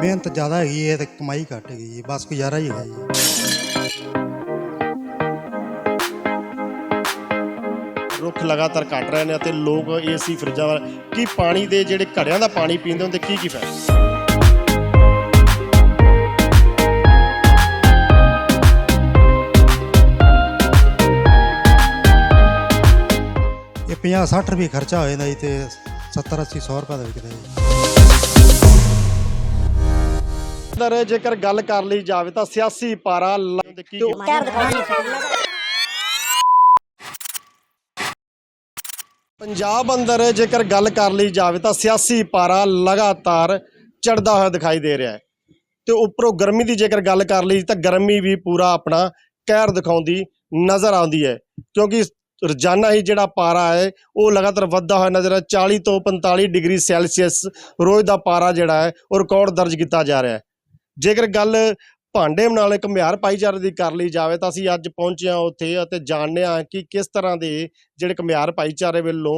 ਮਿਹਨਤ ਜ਼ਿਆਦਾ ਹੈਗੀ ਹੈ ਤੇ ਕਮਾਈ ਘੱਟ ਹੈਗੀ ਜੀ ਬਸ ਗੁਜ਼ਾਰਾ ਹੀ ਹੈਗਾ ਜੀ। ਰੁੱਖ ਲਗਾਤਾਰ ਘਟ ਰਹੇ ਨੇ ਅਤੇ ਲੋਕ ਏਸੀ ਫਰਿੱਜਾਂ ਵਾਲ ਕੀ ਪਾਣੀ ਦੇ ਜਿਹੜੇ ਘੜਿਆਂ ਦਾ ਪਾਣੀ ਪੀਂਦੇ ਹੁੰਦੇ, ਕੀ ਕੀ ਫਾਇਦਾ? 50 60 ਰੁਪਏ ਖਰਚਾ ਹੋ ਜਾਂਦਾ ਜੀ ਤੇ 70 80 100 ਰੁਪਏ ਦਾ ਵਿਕਦਾ ਜੀ ਅੰਦਰ ਜੇਕਰ ਗੱਲ ਕਰ ਲਈ ਜਾਵੇ ਤਾਂ ਸਿਆਸੀ ਪਾਰਾ ਪੰਜਾਬ ਅੰਦਰ ਜੇਕਰ ਗੱਲ ਕਰ ਲਈ ਜਾਵੇ ਤਾਂ ਸਿਆਸੀ ਪਾਰਾ ਲਗਾਤਾਰ ਚੜਦਾ ਹੋਇਆ ਦਿਖਾਈ ਦੇ ਰਿਹਾ ਹੈ ਤੇ ਉੱਪਰੋਂ ਗਰਮੀ ਦੀ ਜੇਕਰ ਗੱਲ ਕਰ ਲਈ ਤਾਂ ਗਰਮੀ ਵੀ ਪੂਰਾ ਆਪਣਾ ਕਹਿਰ ਦਿਖਾਉਂਦੀ ਨਜ਼ਰ ਆਉਂਦੀ ਹੈ ਕਿਉਂਕਿ ਰੋਜ਼ਾਨਾ ਹੀ ਜਿਹੜਾ ਪਾਰਾ ਹੈ, ਉਹ ਲਗਾਤਾਰ ਵੱਧਦਾ ਹੋਇਆ ਨਜ਼ਰ ਆ 40 ਤੋਂ 45 ਡਿਗਰੀ ਸੈਲਸੀਅਸ ਰੋਜ਼ ਦਾ ਪਾਰਾ ਜਿਹੜਾ ਹੈ, ਉਹ ਰਿਕਾਰਡ ਦਰਜ ਕੀਤਾ ਜਾ ਰਿਹਾ ਹੈ। ਜੇਕਰ ਗੱਲ ਭਾਂਡੇ ਬਣਾਉਣ ਇੱਕ ਮਿਆਰ ਭਾਈਚਾਰੇ ਦੀ ਕਰ ਲਈ ਜਾਵੇ, ਤਾਂ ਅਸੀਂ ਅੱਜ ਪਹੁੰਚੇ ਹਾਂ ਉੱਥੇ ਅਤੇ ਜਾਣਦੇ ਹਾਂ ਕਿ ਕਿਸ ਤਰ੍ਹਾਂ ਦੇ ਜਿਹੜੇ ਘੁਮਿਆਰ ਭਾਈਚਾਰੇ ਵੱਲੋਂ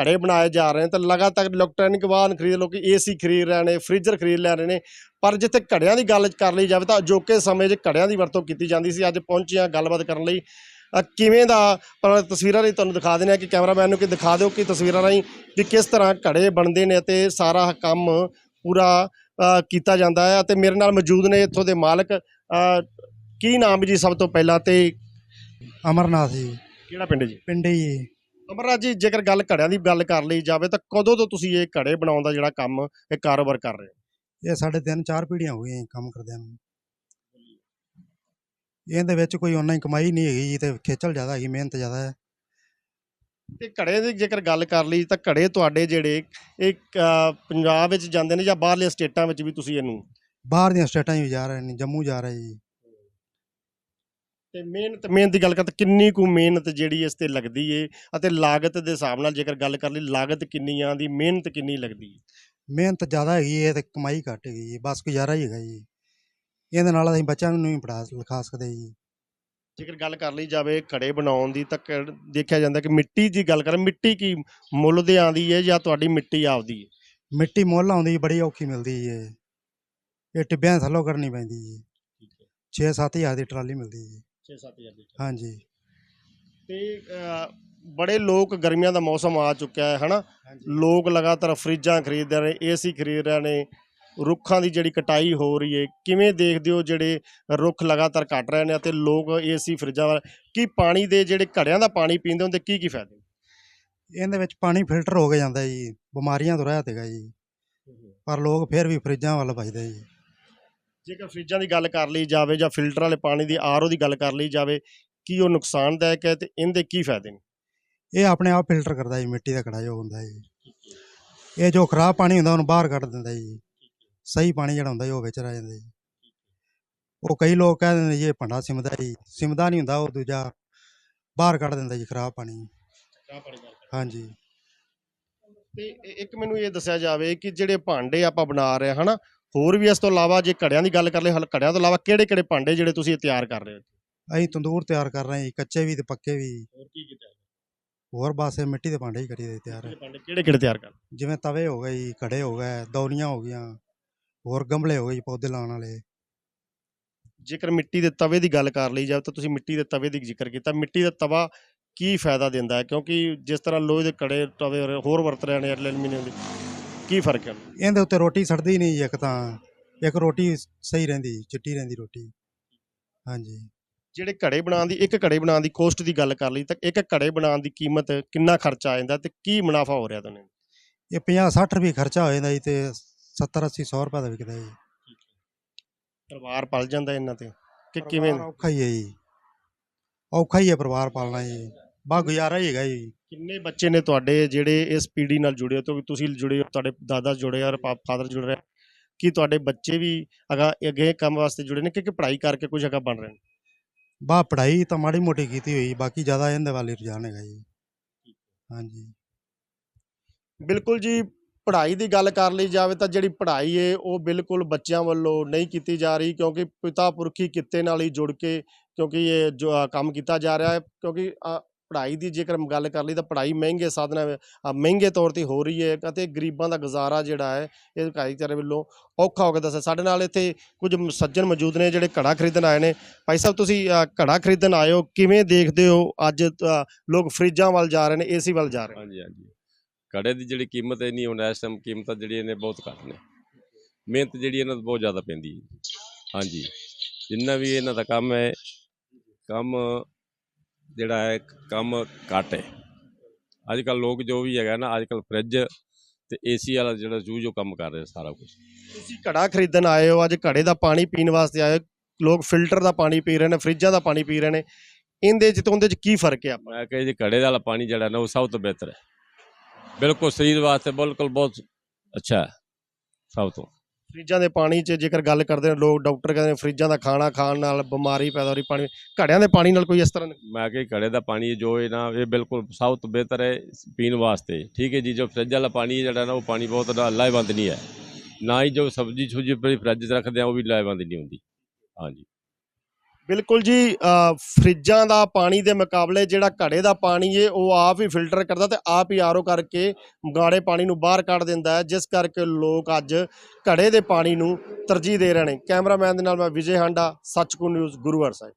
ਘੜੇ ਬਣਾਏ ਜਾ ਰਹੇ ਨੇ ਤਾਂ ਲਗਾਤਾਰ ਇਲੈਕਟ੍ਰੋਨਿਕ ਵਾਹਨ ਖਰੀਦ, ਲੋਕੀ ਏਸੀ ਖਰੀਦ ਰਹੇ ਨੇ ਫ੍ਰਿਜਰ ਖਰੀਦ ਲੈ ਰਹੇ ਨੇ। ਪਰ ਜਿੱਥੇ ਘੜਿਆਂ ਦੀ ਗੱਲ ਕਰ ਲਈ ਜਾਵੇ ਤਾਂ ਅਜੋਕੇ ਸਮੇਂ 'ਚ ਘੜਿਆਂ ਦੀ ਵਰਤੋਂ ਕੀਤੀ ਜਾਂਦੀ ਸੀ। ਅੱਜ ਪਹੁੰਚੇ ਹਾਂ ਗੱਲਬਾਤ ਕਰਨ ਲਈ। ਅ, ਕਿਵੇਂ ਦਾ? ਪਰ ਤਸਵੀਰਾਂ ਲਈ ਤੁਹਾਨੂੰ ਦਿਖਾ ਦਿੰਦੇ ਹਾਂ ਕਿ ਕੈਮਰਾਮੈਨ ਨੂੰ ਕਿ ਦਿਖਾ ਦਿਓ ਕਿ ਤਸਵੀਰਾਂ ਰਾਹੀਂ ਕਿ ਕਿਸ ਤਰ੍ਹਾਂ ਘੜੇ ਬਣਦੇ ਨੇ ਅਤੇ ਸਾਰਾ ਕੰਮ ਪੂਰਾ ਅ, ਕੀਤਾ ਜਾਂਦਾ ਹੈ ਅਤੇ ਮੇਰੇ ਨਾਲ ਮੌਜੂਦ ਨੇ ਇੱਥੋਂ ਦੇ ਮਾਲਕ। ਅ, ਕੀ ਨਾਮ ਜੀ ਸਭ ਤੋਂ ਪਹਿਲਾਂ ਤੇ? ਅਮਰਨਾਥ ਜੀ। ਕਿਹੜਾ ਪਿੰਡ ਜੀ? ਪਿੰਡੇ ਜੀ ਅਮਰਰਾਜ ਜੀ ਜੇਕਰ ਗੱਲ ਘੜਿਆਂ ਦੀ ਗੱਲ ਕਰ ਲਈ ਜਾਵੇ ਤਾਂ ਕਦੋਂ ਤੋਂ ਤੁਸੀਂ ਇਹ ਘੜੇ ਬਣਾਉਣ ਦਾ ਜਿਹੜਾ ਕੰਮ ਇਹ ਕਾਰੋਬਾਰ ਕਰ ਰਹੇ ਹੋ? ਇਹ ਸਾਡੇ ਤਿੰਨ ਚਾਰ ਪੀੜ੍ਹੀਆਂ ਹੋ ਗਈਆਂ ਜੀ ਕੰਮ ਕਰਦਿਆਂ ਨੂੰ। ਇਹਦੇ ਵਿੱਚ ਕੋਈ ਉਹਨਾਂ ਹੀ ਕਮਾਈ ਨਹੀਂ ਹੈਗੀ ਜੀ ਤੇ ਖੇਚਲ ਜ਼ਿਆਦਾ ਹੈਗੀ ਮਿਹਨਤ ਜ਼ਿਆਦਾ ਹੈ। ਤੇ ਘੜੇ ਦੀ ਜੇਕਰ ਗੱਲ ਕਰ ਲਈ ਤਾਂ ਘੜੇ ਤੁਹਾਡੇ ਜਿਹੜੇ ਇਹ ਅ, ਪੰਜਾਬ ਵਿੱਚ ਜਾਂਦੇ ਨੇ ਜਾਂ ਬਾਹਰਲੇ ਸਟੇਟਾਂ ਵਿੱਚ ਵੀ ਤੁਸੀਂ ਇਹਨੂੰ? ਬਾਹਰ ਦੀਆਂ ਸਟੇਟਾਂ 'ਚ ਵੀ ਜਾ ਰਹੇ ਨੇ ਜੰਮੂ ਜਾ ਰਹੇ ਜੀ। ਤੇ ਮਿਹਨਤ ਮਿਹਨਤ ਦੀ ਗੱਲ ਕਰ ਤਾਂ ਕਿੰਨੀ ਕੁ ਮਿਹਨਤ ਜਿਹੜੀ ਇਸ ਤੇ ਲੱਗਦੀ ਏ ਅਤੇ ਲਾਗਤ ਦੇ ਹਿਸਾਬ ਨਾਲ ਜੇਕਰ ਗੱਲ ਕਰ ਲਈ ਲਾਗਤ ਕਿੰਨੀ ਆਂਦੀ ਮਿਹਨਤ ਕਿੰਨੀ ਲੱਗਦੀ ਏ? ਮਿਹਨਤ ਜ਼ਿਆਦਾ ਹੈਗੀ ਹੈ ਤੇ ਕਮਾਈ ਘੱਟ ਹੈਗੀ ਜੀ ਬਸ ਗੁਜ਼ਾਰਾ ਹੀ ਹੈਗਾ ਜੀ। ਇਹਦੇ ਨਾਲ ਅਸੀਂ ਬੱਚਿਆਂ ਨੂੰ ਨਹੀਂ ਪੜ੍ਹਾ ਲਿਖਾ ਸਕਦੇ ਜੀ। ਜੇਕਰ ਗੱਲ ਕਰ ਲਈ ਜਾਵੇ ਘੜੇ ਬਣਾਉਣ ਦੀ ਤਾਂ ਘੜ- ਦੇਖਿਆ ਜਾਂਦਾ ਕਿ ਮਿੱਟੀ ਦੀ ਗੱਲ ਕਰਾਂ ਮਿੱਟੀ ਕੀ ਮੁੱਲ ਦੇ ਆਂਦੀ ਹੈ ਜਾਂ ਤੁਹਾਡੀ ਮਿੱਟੀ ਆਪਦੀ ਹੈ ਮਿੱਟੀ ਮੁੱਲ ਆਉਂਦੀ ਬੜੀ ਔਖੀ ਮਿਲਦੀ ਜੀ ਇਹ ਇਹ ਟਿੱਬਿਆਂ ਥੱਲੋਂ ਕਰਨੀ ਪੈਂਦੀ ਜੀ 6-7 ਹਜ਼ਾਰ ਦੀ ਟਰਾਲੀ ਮਿਲਦੀ ਜੀ 6-7000 ਦੀ ਹਾਂਜੀ। ਤੇ ਅ, ਬੜੇ ਲੋਕ ਗਰਮੀਆਂ ਦਾ ਮੌਸਮ ਆ ਚੁੱਕਿਆ ਹੈ ਹਨਾ? ਲੋਕ ਲਗਾਤਾਰ ਫਰਿੱਜਾਂ ਖਰੀਦ ਰਹੇ ਨੇ ਏਸੀ ਖਰੀਦ ਰਹੇ ਨੇ। ਰੁੱਖਾਂ ਦੀ ਜਿਹੜੀ ਕਟਾਈ ਹੋ ਰਹੀ ਹੈ ਕਿਵੇਂ ਦੇਖਦੇ ਹੋ ਜਿਹੜੇ ਰੁੱਖ ਲਗਾਤਾਰ ਕੱਟ ਰਹੇ ਨੇ ਅਤੇ ਲੋਕ ਏਸੀ ਫਰਿੱਜਾਂ ਵਾਲ ਕੀ ਪਾਣੀ ਦੇ ਜਿਹੜੇ ਘੜਿਆਂ ਦਾ ਪਾਣੀ ਪੀਂਦੇ ਹੁੰਦੇ ਕੀ ਕੀ ਫਾਇਦੇ? ਇਹਦੇ ਵਿੱਚ ਪਾਣੀ ਫਿਲਟਰ ਹੋ ਕੇ ਜਾਂਦਾ ਜੀ ਬਿਮਾਰੀਆਂ ਤੋਂ ਰਹਿਤ ਹੈਗਾ ਜੀ। ਪਰ ਲੋਕ ਫਿਰ ਵੀ ਫਰਿੱਜਾਂ ਵੱਲ ਭਜਦੇ ਜੀ। ਜੇਕਰ ਫਰਿੱਜਾਂ ਦੀ ਗੱਲ ਕਰ ਲਈ ਜਾਵੇ ਜਾਂ ਫਿਲਟਰ ਵਾਲੇ ਪਾਣੀ ਦੀ ਆਰਓ ਦੀ ਗੱਲ ਕਰ ਲਈ ਜਾਵੇ ਕੀ ਉਹ ਨੁਕਸਾਨਦਾਇਕ ਹੈ ਤੇ ਇਹਦੇ ਕੀ ਫਾਇਦੇ ਨੇ? ਇਹ ਆਪਣੇ ਆਪ ਫਿਲਟਰ ਕਰਦਾ ਜੀ ਮਿੱਟੀ ਦਾ ਕੜਾ ਜੋ ਹੁੰਦਾ ਜੀ। ਇਹ ਜੋ ਖਰਾਬ ਪਾਣੀ ਹੁੰਦਾ ਉਹਨੂੰ ਬਾਹਰ ਕੱਢ ਦਿੰਦਾ ਜੀ। ਸਹੀ ਪਾਣੀ ਜਿਹੜਾ ਹੁੰਦਾ ਜੀ ਉਹ ਵਿੱਚ ਰਹਿ ਜਾਂਦਾ ਜੀ। ਉਹ ਕਈ ਲੋਕ ਕਹਿ ਦਿੰਦੇ ਜੀ ਇਹ ਭੰਡਾ ਸਿਮਦਾ ਜੀ। ਸਿਮਦਾ ਨਹੀਂ ਹੁੰਦਾ ਉਹ ਦੂਜਾ ਬਾਹਰ ਕੱਢ ਦਿੰਦਾ ਜੀ ਖਰਾਬ ਪਾਣੀ। ਹਾਂਜੀ। ਤੇ ਇੱਕ ਮੈਨੂੰ ਇਹ ਦੱਸਿਆ ਜਾਵੇ ਕਿ ਜਿਹੜੇ ਭਾਂਡੇ ਆਪਾਂ ਬਣਾ ਰਹੇ ਹਨਾ? ਹੋਰ ਵੀ ਇਸ ਤੋਂ ਇਲਾਵਾ ਜੇ ਘੜਿਆਂ ਦੀ ਗੱਲ ਕਰ ਲਈ ਹਲ ਘੜਿਆਂ ਤੋਂ ਇਲਾਵਾ ਕਿਹੜੇ ਕਿਹੜੇ ਭਾਂਡੇ ਜਿਹੜੇ ਤੁਸੀਂ ਤਿਆਰ ਕਰ ਰਹੇ ਹੋ? ਅਸੀਂ ਤੰਦੂਰ ਤਿਆਰ ਕਰ ਰਹੇ ਹਾਂ ਕੱਚੇ ਵੀ ਤੇ ਪੱਕੇ ਵੀ। ਹੋਰ ਕੀ ਕੀ ਤਿਆਰ ਹੋਰ ਬਾਸੇ ਮਿੱਟੀ ਦੇ ਭਾਂਡੇ ਹੀ ਕਰੀਦੇ ਤਿਆਰ। ਭਾਂਡੇ ਕਿਹੜੇ ਕਿਹੜੇ ਤਿਆਰ ਕਰ ਜਿਵੇਂ ਤਵੇ ਹੋ ਗਏ ਜੀ ਘੜੇ ਹੋ ਗਏ ਦੌਰੀਆਂ ਹੋ ਗਈਆਂ। ਹੋਰ ਗਮਲੇ ਹੋ ਗਏ ਜੀ ਪੌਦੇ ਲਾਉਣ ਵਾਲੇ। ਜੇਕਰ ਮਿੱਟੀ ਦੇ ਤਵੇ ਦੀ ਗੱਲ ਕਰ ਲਈ ਜਾਵੇ ਤਾਂ ਤੁਸੀਂ ਮਿੱਟੀ ਦੇ ਤਵੇ ਦੀ ਜ਼ਿਕਰ ਕੀਤਾ। ਮਿੱਟੀ ਦਾ ਤਵਾ ਕੀ ਫਾਇਦਾ ਦਿੰਦਾ ਹੈ? ਕਿਉਂਕਿ ਜਿਸ ਤਰ੍ਹਾਂ ਲੋਹੇ ਦੇ ਕੜੇ ਤਵੇ ਹੋਰ- ਵਰਤ ਰਹੇ ਨੇ ਐਲੂਮੀਨੀਅਮ ਦੇ ਕੀ ਫ਼ਰਕ ਹੈ? ਇਹਦੇ ਉੱਤੇ ਰੋਟੀ ਸੜਦੀ ਨਹੀਂ ਜੀ ਇੱਕ ਤਾਂ। ਇੱਕ ਰੋਟੀ ਸਹੀ ਰਹਿੰਦੀ ਚਿੱਟੀ ਰਹਿੰਦੀ ਰੋਟੀ। ਹਾਂਜੀ। ਜਿਹੜੇ ਘੜੇ ਬਣਾਉਣ ਦੀ ਇੱਕ ਘੜੇ ਬਣਾਉਣ ਦੀ ਕੋਸਟ ਦੀ ਗੱਲ ਕਰ ਲਈ ਤਾਂ ਇੱਕ ਘੜੇ ਬਣਾਉਣ ਦੀ ਕੀਮਤ ਕਿੰਨਾ ਖਰਚਾ ਆ ਜਾਂਦਾ ਤੇ ਕੀ ਮੁਨਾਫਾ ਹੋ ਰਿਹਾ ਤੁਹਾਨੂੰ? ਇਹ 50 60 ਰੁਪਏ ਖਰਚਾ ਹੋ ਜਾਂਦਾ ਜੀ ਤੇ 70 80 100 ਰੁਪਏ ਦਾ ਵਿਕਦਾ ਜੀ। ਪਰਿਵਾਰ ਪਲ ਜਾਂਦਾ ਇਹਨਾਂ ਤੇ। ਕਿ ਕਿਵੇਂ? ਪਰਿਵਾਰ ਔਖਾ ਹੀ ਹੈ ਜੀ। ਔਖਾ ਹੀ ਹੈ ਪਰਿਵਾਰ ਪਾਲਣਾ ਜੀ। ਬਾ ਗੁਜ਼ਾਰਾ ਹੀ ਹੈਗਾ ਜੀ। ਕਿੰਨੇ ਬੱਚੇ ਨੇ ਤੁਹਾਡੇ ਜਿਹੜੇ ਇਸ ਪੀੜ੍ਹੀ ਨਾਲ ਜੁੜੇ ਹੋ? ਤੇ ਤੁਸੀਂ ਜੁੜੇ ਹੋ ਤੁਹਾਡੇ ਦਾਦਾ ਜੁੜੇ ਆ ਫਾਦਰ ਜੁੜ ਰਿਹਾ ਕੀ ਤੁਹਾਡੇ ਬੱਚੇ ਵੀ ਅਗਾ ਅੱਗੇ ਕੰਮ ਵਾਸਤੇ ਜੁੜੇ ਨੇ? ਕਿ ਕਿ ਪੜ੍ਹਾਈ ਕਰਕੇ ਕੁਝ ਅਗਾ ਬਣ ਰਹੇ ਨੇ। ਬਾ ਪੜ੍ਹਾਈ ਤਾਂ ਮਾੜੀ ਮੋਟੀ ਕੀਤੀ ਹੋਈ ਬਾਕੀ ਜ਼ਿਆਦਾ ਇਹਦੇ ਵੱਲ ਰੁਝਾਨ ਹੈਗਾ ਜੀ। ਹਾਂਜੀ। ਬਿਲਕੁਲ ਜੀ ਪੜ੍ਹਾਈ ਦੀ ਗੱਲ ਕਰ ਲਈ ਜਾਵੇ ਤਾਂ ਜਿਹੜੀ ਪੜ੍ਹਾਈ ਏ, ਉਹ ਬਿਲਕੁਲ ਬੱਚਿਆਂ ਵੱਲੋਂ ਨਹੀਂ ਕੀਤੀ ਜਾ ਰਹੀ ਕਿਉਂਕਿ ਪਿਤਾ ਪੁਰਖੀ ਕਿੱਤੇ ਨਾਲ ਹੀ ਜੁੜ ਕੇ ਕਿਉਂਕਿ ਇਹ ਜੋ ਕੰਮ ਕੀਤਾ ਜਾ ਰਿਹਾ ਹੈ ਕਿਉਂਕਿ ਪੜ੍ਹਾਈ ਦੀ ਜੇਕਰ ਗੱਲ ਕਰ ਲਈ ਤਾਂ ਪੜ੍ਹਾਈ ਮਹਿੰਗੇ ਸਾਧਨਾਂ ਮਹਿੰਗੇ ਤੌਰ ਤੇ ਹੋ ਰਹੀ ਹੈ ਅਤੇ ਗਰੀਬਾਂ ਦਾ ਗੁਜ਼ਾਰਾ ਜਿਹੜਾ ਹੈ ਇਹ ਭਾਈਚਾਰੇ ਵੱਲੋਂ ਔਖਾ ਹੋ ਗਿਆ ਦੱਸਿਆ। ਸਾਡੇ ਨਾਲ ਇੱਥੇ ਕੁਝ ਸੱਜਣ ਮੌਜੂਦ ਨੇ ਜਿਹੜੇ ਘੜਾ ਖਰੀਦਣ ਆਏ ਨੇ। ਭਾਈ ਸਾਹਿਬ, ਤੁਸੀਂ ਘੜਾ ਖਰੀਦਣ ਆਏ ਹੋ, ਕਿਵੇਂ ਦੇਖਦੇ ਹੋ ਅੱਜ ਲੋਕ ਫਰਿੱਜਾਂ ਵੱਲ ਜਾ ਰਹੇ ਨੇ, ਏਸੀ ਵੱਲ ਜਾ ਰਹੇ ਹਾਂਜੀ ਹਾਂਜੀ। ਕੜੇ ਦੀ ਜਿਹੜੀ ਕੀਮਤ ਹੈ ਨਹੀਂ ਹੁਣ ਇਸ ਟਾਈਮ ਕੀਮਤਾਂ ਜਿਹੜੀਆਂ ਨੇ ਬਹੁਤ ਘੱਟ ਨੇ। ਮਿਹਨਤ ਜਿਹੜੀ ਇਹਨਾਂ ਤੋਂ ਬਹੁਤ ਜ਼ਿਆਦਾ ਪੈਂਦੀ ਹੈ। ਹਾਂਜੀ। ਜਿੰਨਾ ਵੀ ਇਹਨਾਂ ਦਾ ਕੰਮ ਹੈ ਕੰਮ ਜਿਹੜਾ ਹੈ ਕੰਮ ਘੱਟ ਹੈ। ਅੱਜ ਕੱਲ ਲੋਕ ਜੋ ਵੀ ਹੈਗਾ ਨਾ ਅੱਜ ਕੱਲ ਫ੍ਰਿਜ ਤੇ ਏਸੀ ਵਾਲਾ ਜਿਹੜਾ ਜੂ ਜੋ ਕੰਮ ਕਰ ਰਹੇ ਸਾਰਾ ਕੁਝ ਤੁਸੀਂ ਘੜਾ ਖਰੀਦਣ ਆਏ ਹੋ ਅੱਜ ਘੜੇ ਦਾ ਪਾਣੀ ਪੀਣ ਵਾਸਤੇ ਆਏ ਲੋਕ ਫਿਲਟਰ ਦਾ ਪਾਣੀ ਪੀ ਰਹੇ ਨੇ ਫਰਿੱਜਾਂ ਦਾ ਪਾਣੀ ਪੀ ਰਹੇ ਨੇ। ਇਹਦੇ ਚ ਤੇ ਉਹਦੇ ਚ ਕੀ ਫ਼ਰਕ ਹੈ ਮੈਂ ਕਹੇ ਜੀ ਘੜੇ ਵਾਲਾ ਪਾਣੀ ਜਿਹੜਾ ਨਾ ਉਹ ਸਭ ਤੋਂ ਬਿਹਤਰ ਹੈ। ਬਿਲਕੁਲ ਸਰੀਰ ਵਾਸਤੇ ਬਿਲਕੁਲ ਬਹੁਤ ਅੱਛਾ ਹੈ ਸਭ ਤੋਂ। ਫਰਿੱਜਾਂ ਦੇ ਪਾਣੀ 'ਚ ਜੇਕਰ ਗੱਲ ਕਰਦੇ ਨੇ ਲੋਕ ਡਾਕਟਰ ਕਹਿੰਦੇ ਨੇ ਫਰਿੱਜਾਂ ਦਾ ਖਾਣਾ ਖਾਣ ਨਾਲ ਬਿਮਾਰੀ ਪੈਦਾ ਹੋ ਰਹੀ ਪਾਣੀ ਘੜਿਆਂ ਦੇ ਪਾਣੀ ਨਾਲ ਕੋਈ ਇਸ ਤਰ੍ਹਾਂ ਨਹੀਂ? ਮੈਂ ਕਿ ਘੜੇ ਦਾ ਪਾਣੀ ਜੋ ਹੈ ਨਾ ਇਹ ਬਿਲਕੁਲ ਸਭ ਤੋਂ ਬਿਹਤਰ ਹੈ ਪੀਣ ਵਾਸਤੇ। ਠੀਕ ਹੈ ਜੀ ਜੋ ਫਰਿੱਜ ਵਾਲਾ ਪਾਣੀ ਹੈ ਜਿਹੜਾ ਨਾ ਉਹ ਪਾਣੀ ਬਹੁਤ ਨਾ ਲਾਹੇਵੰਦ ਨਹੀਂ ਹੈ। ਨਾ ਹੀ ਜੋ ਸਬਜ਼ੀ ਸੁਜੀ ਫਰਿੱਜ 'ਚ ਰੱਖਦੇ ਆ ਉਹ ਵੀ ਲਾਹੇਵੰਦ ਨਹੀਂ ਹੁੰਦੀ। ਹਾਂਜੀ। ਬਿਲਕੁਲ ਜੀ ਫਰਿੱਜਾਂ ਦਾ ਪਾਣੀ ਦੇ ਮੁਕਾਬਲੇ ਜਿਹੜਾ ਘੜੇ ਦਾ ਪਾਣੀ ਏ, ਉਹ ਆਪ ਹੀ ਫਿਲਟਰ ਕਰਦਾ ਤੇ ਆਪ ਹੀ ਆਰੋ ਕਰਕੇ ਗਾੜੇ ਪਾਣੀ ਨੂੰ ਬਾਹਰ ਕੱਢ ਦਿੰਦਾ ਹੈ, ਜਿਸ ਕਰਕੇ ਲੋਕ ਅੱਜ ਘੜੇ ਦੇ ਪਾਣੀ ਨੂੰ ਤਰਜੀਹ ਦੇ ਰਹੇ ਨੇ। ਕੈਮਰਾਮੈਨ ਦੇ ਨਾਲ ਮੈਂ ਵਿਜੇ ਹਾਂਡਾ ਸੱਚਕੂ ਨਿਊਜ਼, ਗੁਰੂਵਾਰ ਸਾਹਿਬ।